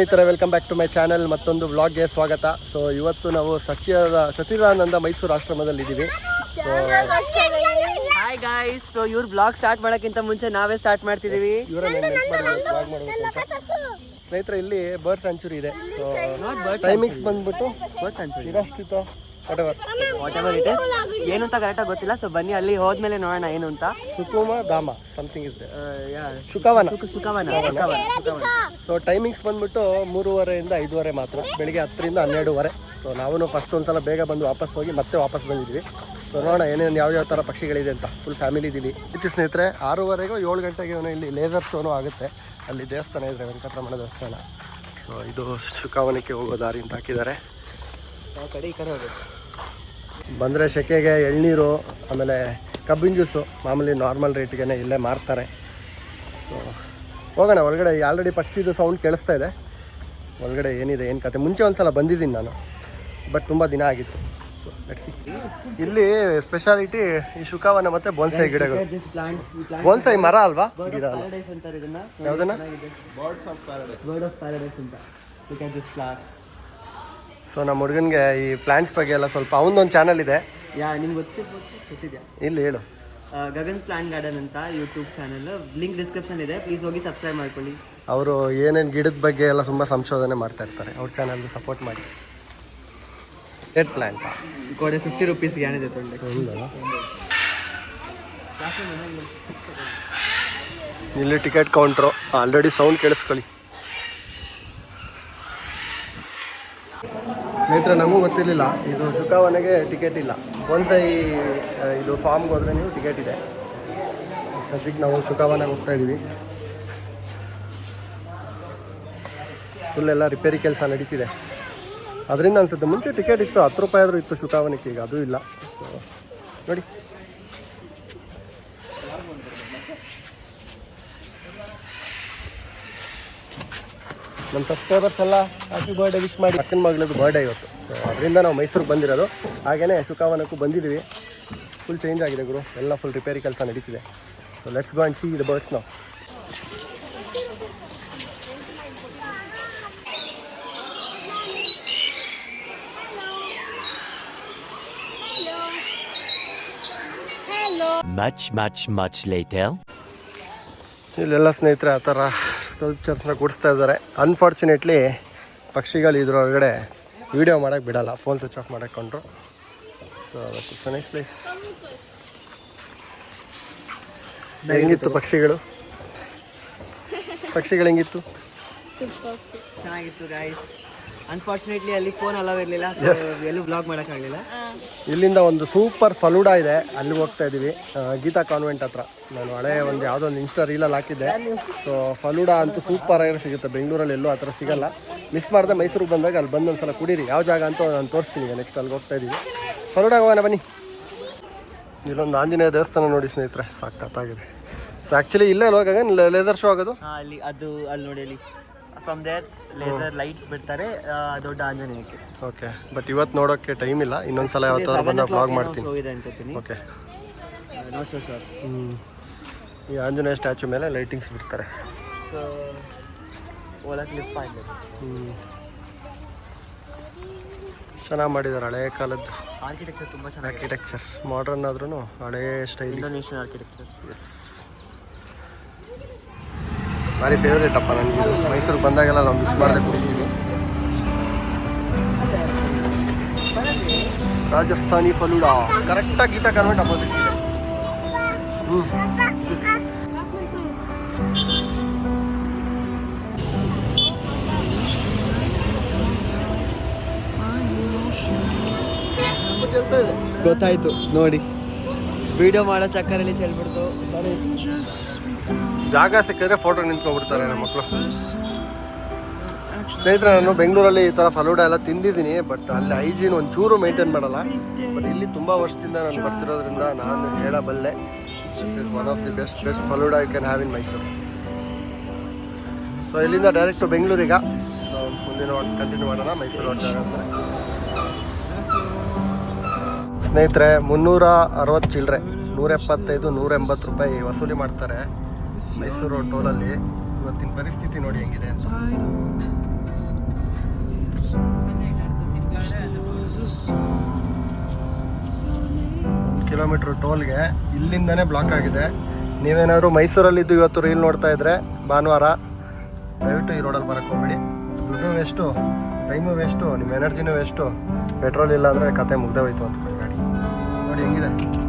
ಸ್ನೇಹಿತರೆ welcome back to my channel ಮತ್ತೊಂದು ವ್ಲಾಗ್ಗೆ ಸ್ವಾಗತ. ಸೊ ಇವತ್ತು ನಾವು ಸಚಿವದ ಸತಿರಾನಂದ ಮೈಸೂರು ಆಶ್ರಮದಲ್ಲಿ ಇದ್ದೀವಿ ಹಾಯ್ ಗಾಯ್ಸ್ ಸೊ ಇವ್ರು ಬ್ಲಾಗ್ ಸ್ಟಾರ್ಟ್ ಮಾಡೋಕ್ಕಿಂತ ಮುಂಚೆ ನಾವೇ ಸ್ಟಾರ್ಟ್ ಮಾಡ್ತಿದ್ದೀವಿ ಇವರ ಸ್ನೇಹಿತರೆ ಇಲ್ಲಿ ಬರ್ಡ್ ಸ್ಯಾಂಚುರಿ ಇದೆ. ಸೊ ಟೈಮಿಂಗ್ಸ್ ಬಂದ್ಬಿಟ್ಟು ಬರ್ಡ್ ಸ್ಯಾಂಚುರಿ ಇರಷ್ಟಿತ್ತು. ವಾಟ್ ಎವರ್ ಇಟ್ ಇಸ್ ಏನು ಅಂತ ಕರೆಕ್ಟಾಗಿ ಗೊತ್ತಿಲ್ಲ. ಸೊ ಬನ್ನಿ ಅಲ್ಲಿ ಹೋದ್ಮೇಲೆ ನೋಡೋಣ ಏನು ಅಂತ. ಸುಕುಮ ಧಾಮ ಸಮಥಿಂಗ್ ಇಸ್ ಯಾ- ಶುಕವನ. ಸುಖ ಸುಖವನ ಸೊ ಟೈಮಿಂಗ್ಸ್ ಬಂದ್ಬಿಟ್ಟು ಮೂರುವರೆಯಿಂದ ಐದುವರೆ ಮಾತ್ರ. ಬೆಳಿಗ್ಗೆ ಹತ್ತರಿಂದ ಹನ್ನೆರಡುವರೆ. ಸೊ ನಾವು ಫಸ್ಟ್ ಒಂದ್ಸಲ ಬೇಗ ಬಂದು ವಾಪಸ್ ಹೋಗಿ ಮತ್ತೆ ವಾಪಸ್ ಬಂದಿದ್ವಿ. ಸೊ ನೋಡೋಣ ಏನೇನು ಯಾವ ಯಾವ ಥರ ಪಕ್ಷಿಗಳಿದೆ ಅಂತ. ಫುಲ್ ಫ್ಯಾಮಿಲಿ ಇದ್ದೀವಿ ಇತ್ತು ಸ್ನೇಹಿತರೆ ಆರೂವರೆಗೂ ಏಳು ಗಂಟೆಗೆ ಏನೋ ಇಲ್ಲಿ ಲೇಸರ್ ಶೋನು ಆಗುತ್ತೆ. ಅಲ್ಲಿ ದೇವಸ್ಥಾನ ಇದೆ ವೆಂಕಟರಮಣ ದೇವಸ್ಥಾನ. ಸೊ ಇದು ಶುಕಾವನಕ್ಕೆ ಹೋಗೋ ದಾರಿ ಅಂತ ಹಾಕಿದ್ದಾರೆ. ಆ ಕಡೆ ಈ ಕಡೆ ಹೋಗುತ್ತೆ ಬಂದರೆ ಸೆಕೆಗೆ ಎಳ್ನೀರು ಆಮೇಲೆ ಕಬ್ಬಿನ ಜ್ಯೂಸು ಮಾಮೂಲಿ ನಾರ್ಮಲ್ ರೇಟ್ಗೆ ಇಲ್ಲೇ ಮಾರ್ತಾರೆ. ಸೊ ಹೋಗೋಣ ಒಳಗಡೆ ಆಲ್ರೆಡಿ ಪಕ್ಷಿದು ಸೌಂಡ್ ಕೇಳಿಸ್ತಾ ಇದೆ. ಒಳಗಡೆ ಏನಿದೆ ಏನು ಕತೆ? ಮುಂಚೆ ಒಂದು ಸಲ ಬಂದಿದ್ದೀನಿ ನಾನು ಬಟ್ ತುಂಬ ದಿನ ಆಗಿತ್ತು. ಸೊ ಲೆಟ್ಸಿ ಇಲ್ಲಿ ಸ್ಪೆಷಾಲಿಟಿ ಈ ಶುಕಾವನ ಮತ್ತೆ ಬೋನ್ಸೈ ಗಿಡಗಳು. ಬೋನ್ಸಾಯಿ ಮರ ಅಲ್ವಾ? ಗಿಡ ಯಾವ್ದನ್ನ? ಸೊ ನಮ್ಮ ಹುಡುಗನಿಗೆ ಈ ಪ್ಲಾಂಟ್ಸ್ ಬಗ್ಗೆ ಎಲ್ಲ ಸ್ವಲ್ಪ ಅವನೊಂದು ಚಾನಲ್ ಇದೆ. ಯಾ ನಿಮ್ಗೆ ಗೊತ್ತಿರ್ಬೋದು ಗೊತ್ತಿದ್ಯಾ? ಇಲ್ಲಿ ಹೇಳು. ಗಗನ್ ಪ್ಲಾಂಟ್ ಗಾರ್ಡನ್ ಅಂತ ಯೂಟ್ಯೂಬ್ ಚಾನಲ್ ಲಿಂಕ್ ಡಿಸ್ಕ್ರಿಪ್ಷನ್ ಇದೆ. ಪ್ಲೀಸ್ ಹೋಗಿ ಸಬ್ಸ್ಕ್ರೈಬ್ ಮಾಡ್ಕೊಳ್ಳಿ. ಅವರು ಏನೇನು ಗಿಡದ ಬಗ್ಗೆ ಎಲ್ಲ ತುಂಬ ಸಂಶೋಧನೆ ಮಾಡ್ತಾ ಇರ್ತಾರೆ. ಅವ್ರ ಚಾನಲ್ ಸಪೋರ್ಟ್ ಮಾಡಿ. ಡೆಡ್ ಪ್ಲಾಂಟ್ ಕೋಡೆ ಫಿಫ್ಟಿ ರುಪೀಸ್ಗೆ ಏನಿದೆ ತೊಂಡೆ. ಇಲ್ಲಿ ಟಿಕೆಟ್ ಕೌಂಟ್ರು ಆಲ್ರೆಡಿ ಸೌಂಡ್ ಕೇಳಿಸ್ಕೊಳ್ಳಿ. ಸ್ನೇಹಿತರೆ, ನಮಗೂ ಗೊತ್ತಿರಲಿಲ್ಲ. ಇದು ಶುಕಾವನೆಗೆ ಟಿಕೆಟ್ ಇಲ್ಲ. ಒಂದು ಈ ಇದು ಫಾರ್ಮ್ಗೆ ಹೋದರೆ ನೀವು ಟಿಕೆಟ್ ಇದೆ. ಸದ್ಯಕ್ಕೆ ನಾವು ಶುಕಾವನೆಗೆ ಹೋಗ್ತಾ ಇದ್ದೀವಿ ಫುಲ್ಲೆಲ್ಲ ರಿಪೇರಿ ಕೆಲಸ ನಡೀತಿದೆ. ಅದರಿಂದ ಅನ್ಸುತ್ತೆ, ಮುಂಚೆ ಟಿಕೆಟ್ ಇತ್ತು, ಹತ್ತು ರೂಪಾಯಿ ಆದರೂ ಇತ್ತು ಶುಕಾವನಕ್ಕೆ ಈಗ ಅದು ಇಲ್ಲ. ನೋಡಿ. ನಮ್ಮ ಸಬ್ಸ್ಕ್ರೈಬರ್ಸ್ ಎಲ್ಲ ಹ್ಯಾಪಿ ಬರ್ಡೇ ವಿಶ್ ಮಾಡಿ. ಅಕ್ಕನ ಮಗಳದ್ದು ಬರ್ಡೇ ಇವತ್ತು. ಸೊ ಅದರಿಂದ ನಾವು ಮೈಸೂರಿಗೆ ಬಂದಿರೋದು. ಹಾಗೆಯೇ ಶುಕಾವನಕ್ಕೂ ಬಂದಿದ್ದೀವಿ. ಫುಲ್ ಚೇಂಜ್ ಆಗಿದೆ ಗುರು. ಎಲ್ಲ ಫುಲ್ ರಿಪೇರಿ ಕೆಲಸ ನಡೀತಿದೆ. So let's go and see the birds ನಾವು Much, much, much later. ಇಲ್ಲೆಲ್ಲ ಸ್ನೇಹಿತರೆ ಆ ಥರ ಸ್ಕಲ್ಪ್ಚರ್ಸ್ನ ಕೂಡಿಸ್ತಾ ಇದ್ದಾರೆ. ಅನ್ಫಾರ್ಚುನೇಟ್ಲಿ ಪಕ್ಷಿಗಳು ಇದ್ರೊಳಗಡೆ ವೀಡಿಯೋ ಮಾಡೋಕ್ಕೆ ಬಿಡಲ್ಲ. ಫೋನ್ ಸ್ವಿಚ್ ಆಫ್ ಮಾಡಕೊಂಡ್ರು ಸೊ ಇಟ್ಸ್ ನೈಸ್ ಪ್ಲೇಸ್ ಹೆಂಗಿತ್ತು ಪಕ್ಷಿಗಳು? ಪಕ್ಷಿಗಳು ಹೆಂಗಿತ್ತು? ಚೆನ್ನಾಗಿತ್ತು ಗಾಯ್ಸ್ ಅನ್ಫಾರ್ಚುನೇಟ್ಲಿ ಅಲ್ಲಿ ಫೋನ್ ಅಲವ್ ಇರಲಿಲ್ಲ ಎಲ್ಲೂ ಬ್ಲಾಗ್ ಮಾಡೋಕ್ಕಾಗಲಿಲ್ಲ ಇಲ್ಲಿಂದ ಒಂದು ಸೂಪರ್ ಫಲೂಡಾ ಇದೆ. ಅಲ್ಲಿ ಹೋಗ್ತಾ ಇದ್ದೀವಿ ಆ, ಗೀತಾ ಕಾನ್ವೆಂಟ್ ಹತ್ರ. ನಾನು ಹಳೆ ಒಂದು ಯಾವುದೋ ಒಂದು ಇನ್ಸ್ಟಾ ರೀಲಲ್ಲಿ ಹಾಕಿದ್ದೆ. ಸೊ ಫಲೂಡಾ ಅಂತೂ ಸೂಪರ್ ಆಗಿ ಸಿಗುತ್ತೆ. ಬೆಂಗಳೂರಲ್ಲಿ ಎಲ್ಲೂ ಆ ಸಿಗಲ್ಲ. ಮಿಸ್ ಮಾಡಿದೆ ಮೈಸೂರಿಗೆ ಬಂದಾಗ ಅಲ್ಲಿ ಬಂದು ಸಲ ಕುಡೀರಿ. ಯಾವ ಜಾಗ ಅಂತ ನಾನು ತೋರಿಸ್ತೀನಿ. ಈಗ ನೆಕ್ಸ್ಟ್ ಅಲ್ಲಿ ಹೋಗ್ತಾ ಇದ್ದೀವಿ ಫಲೂಡಾ ಹೋಗೋಣ ಬನ್ನಿ. ಇಲ್ಲೊಂದು ಆಂಜನೇಯ ದೇವಸ್ಥಾನ ನೋಡಿ ಸ್ನೇಹಿತರೆ. ಸಾಕಾಗಿದೆ ಸೊ ಆ್ಯಕ್ಚುಲಿ ಇಲ್ಲೇ ಹೋಗಾಗ ಲೇಸರ್ ಶೋ ಆಗೋದು? ಅಲ್ಲಿ ಅದು ಅಲ್ಲಿ ನೋಡಿ ಅಲ್ಲಿ. ಫ್ರಮ್ ದೇರ್ ಲೇಸರ್ ಲೈಟ್ಸ್ ಬಿಡ್ತಾರೆ ದೊಡ್ಡ ಆಂಜನೇಯಕ್ಕೆ. ಓಕೆ ಬಟ್ ಇವತ್ತು ನೋಡೋಕ್ಕೆ ಟೈಮ್ ಇಲ್ಲ. ಇನ್ನೊಂದು ಸಲ ಯಾವತ್ತಾದ್ರು ಬಂದಾಗ ಬ್ಲಾಗ್ ಮಾಡ್ತೀನಿ. ಹೋಗಿದೆ ಅನ್ಕೋತೀನಿ. ಓಕೆ ಸರ್ ಹ್ಞೂ ಈ ಆಂಜನೇಯ ಸ್ಟ್ಯಾಚು ಮೇಲೆ ಲೈಟಿಂಗ್ಸ್ ಬಿಡ್ತಾರೆ. ಸೊ ಓಲಾ ಕ್ಲಿಪ್ ಆಗಿದೆ ಹ್ಮ್. ಚೆನ್ನಾಗಿ ಮಾಡಿದ್ದಾರೆ ಹಳೆ ಕಾಲದ್ದು. ಆರ್ಕಿಟೆಕ್ಚರ್ ತುಂಬ ಚೆನ್ನಾಗಿ ಆರ್ಕಿಟೆಕ್ಚರ್ ಮಾಡ್ರನ್ ಆದ್ರೂ ಹಳೆ ಸ್ಟೈಲ್ ಇಂಡೋನೇಷಿಯನ್ ಆರ್ಕಿಟೆಕ್ಚರ್ ಎಸ್ ಭಾರಿ ಫೇವ್ರೇಟ್ ಅಪ್ಪ ನನಗೆ ಮೈಸೂರಿಗೆ ಬಂದಾಗೆಲ್ಲ ನಾವು ಮಿಸ್ ಮಾಡದೆ ಕುಡಿತೀವಿ ರಾಜಸ್ಥಾನಿ ಫಲೂಡಾ. ಕರೆಕ್ಟಾಗಿ ಗೀತಾ ಕಾನ್ವೆಂಟ್ ಹ್ಞೂ ಗೊತ್ತಾಯ್ತು ನೋಡಿ. ವಿಡಿಯೋ ಮಾಡೋ ಚಕ್ಕರಲ್ಲಿ ಚೆಲ್ಬಿಡ್ತು. ಜಾಗ ಸಿಕ್ಕಿದ್ರೆ ಫೋಟೋ ನಿಂತ್ಕೊಂಡ್ಬಿಡ್ತಾರೆ ನಮ್ಮ ಮಕ್ಕಳು ಸ್ನೇಹಿತರೆ, ನಾನು ಬೆಂಗಳೂರಲ್ಲಿ ಈ ಥರ ಫಲೂಡ ಎಲ್ಲ ತಿಂದಿದ್ದೀನಿ ಬಟ್ ಅಲ್ಲಿ ಹೈಜೀನ್ ಚೂರು ಮೇಂಟೈನ್ ಮಾಡಲ್ಲ. ಬಟ್ ಇಲ್ಲಿ ತುಂಬ ವರ್ಷದಿಂದ ನಾನು ಬರ್ತಿರೋದ್ರಿಂದ ನಾನು ಹೇಳಬಲ್ಲೆ this is one of the best best falooda I can have in Mysuru so ಇಲ್ಲಿಂದ ಡೈರೆಕ್ಟು ಬೆಂಗಳೂರಿಗೆ ಮುಂದಿನ ಕಂಟಿನ್ಯೂ ಮಾಡೋಣ ಮೈಸೂರು ಹೊರಟಾಗ ಸ್ನೇಹಿತರೆ, ಮುನ್ನೂರ ಅರವತ್ತು ಚಿಲ್ಲರೆ ನೂರ ಎಪ್ಪತ್ತೈದು ನೂರ ಎಂಬತ್ತು ರೂಪಾಯಿ ವಸೂಲಿ ಮಾಡ್ತಾರೆ ಮೈಸೂರು ಟೋಲಲ್ಲಿ. ಇವತ್ತಿನ ಪರಿಸ್ಥಿತಿ ನೋಡಿ ಹೆಂಗಿದೆ ಅಂತ. ಕಿಲೋಮೀಟ್ರ್ ಟೋಲ್ಗೆ ಇಲ್ಲಿಂದನೇ ಬ್ಲಾಕ್ ಆಗಿದೆ. ನೀವೇನಾದರೂ ಮೈಸೂರಲ್ಲಿದ್ದು ಇವತ್ತು ರೀಲ್ ನೋಡ್ತಾ ಇದ್ರೆ ಭಾನುವಾರ, ದಯವಿಟ್ಟು ಈ ರೋಡಲ್ಲಿ ಬರೋಕ್ಕೆ ಹೋಗ್ಬಿಡಿ. ದುಡ್ಡು ವೇಸ್ಟು, ಟೈಮು ವೇಸ್ಟು, ನಿಮ್ಮ ಎನರ್ಜಿನೂ ವೇಸ್ಟು, ಪೆಟ್ರೋಲ್ ಇಲ್ಲ ಕತೆ ಮುಗ್ದೆ ಹೋಯ್ತು ಅಂತ. ಗಾಡಿ ನೋಡಿ ಹೆಂಗಿದೆ